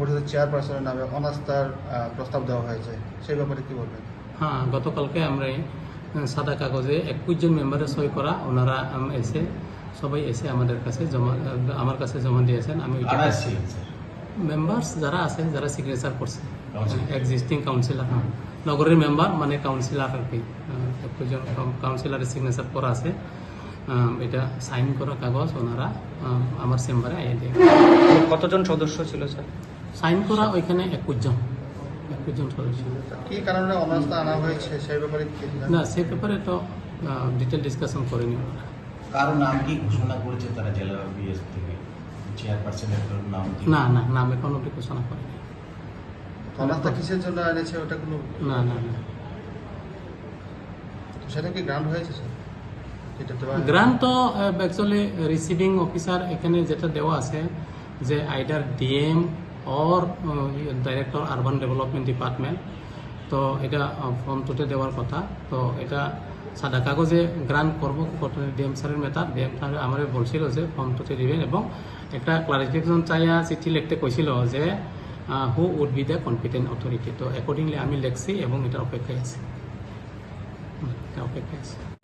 পরিষদের চেয়ারপারসনের নামে দেওয়া হয়েছে। সেই ব্যাপারে কি হ্যাঁ গতকালকে আমরা সাদা কাগজে একুশজন মেম্বারে সই করা ওনারা এসে সবাই এসে আমাদের কাছে জমা আমার কাছে জমা দিয়েছেন। আমি মেম্বার্স যারা আছেন যারা সিগনেচার করছে এক্সিস্টিং কাউন্সিলার হ্যাঁ। নগরের মেম্বার মানে কাউন্সিলার আর কি একুশজন কাউন্সিলারের সিগনেচার করা আছে। এটা সাইন করা কাগজ ওনারা আমার চেম্বারে আইয়ে দিয়ে। কতজন সদস্য ছিল স্যার? সাইন করা ওইখানে একুশ জন একুশ জন সদস্য। কি কারণে অনাস্থা আনা হয়েছে সেই ব্যাপারে না সে ব্যাপারে তো ডিটেল ডিসকাশন করেনি ওনারা। কারও নাম কি ঘোষণা করেছে তারা জেলা বিএস থেকে? চেয়ারপারসনের নাম না না নাম এখন অব্দি ঘোষণা করেনি। অনাস্থা কিসের জন্য এনেছে ওটা কোনো না না না। সেটা কি গ্রান্ট হয়েছে স্যার? গ্রান্ট তো অ্যাকচুয়ালি রিসিভিং অফিসার এখানে যেটা দেওয়া আছে যে আইডার DM or director urban development department তো এটা ফর্ম টুতে দেওয়ার কথা। তো এটা সাদা কাগজে গ্রান্ট করব ডিএম স্যারের মেতা ডিএম স্যার আমার বলছিল যে ফর্ম টুতে দিবেন এবং একটা ক্লারিফিকেশন চাইয়া চিঠি লিখতে কৈছিল যে who would be the competent authority তো অ্যাকর্ডিংলি আমি লেখছি এবং এটা অপেক্ষায় আছে। অপেক্ষায় আছে।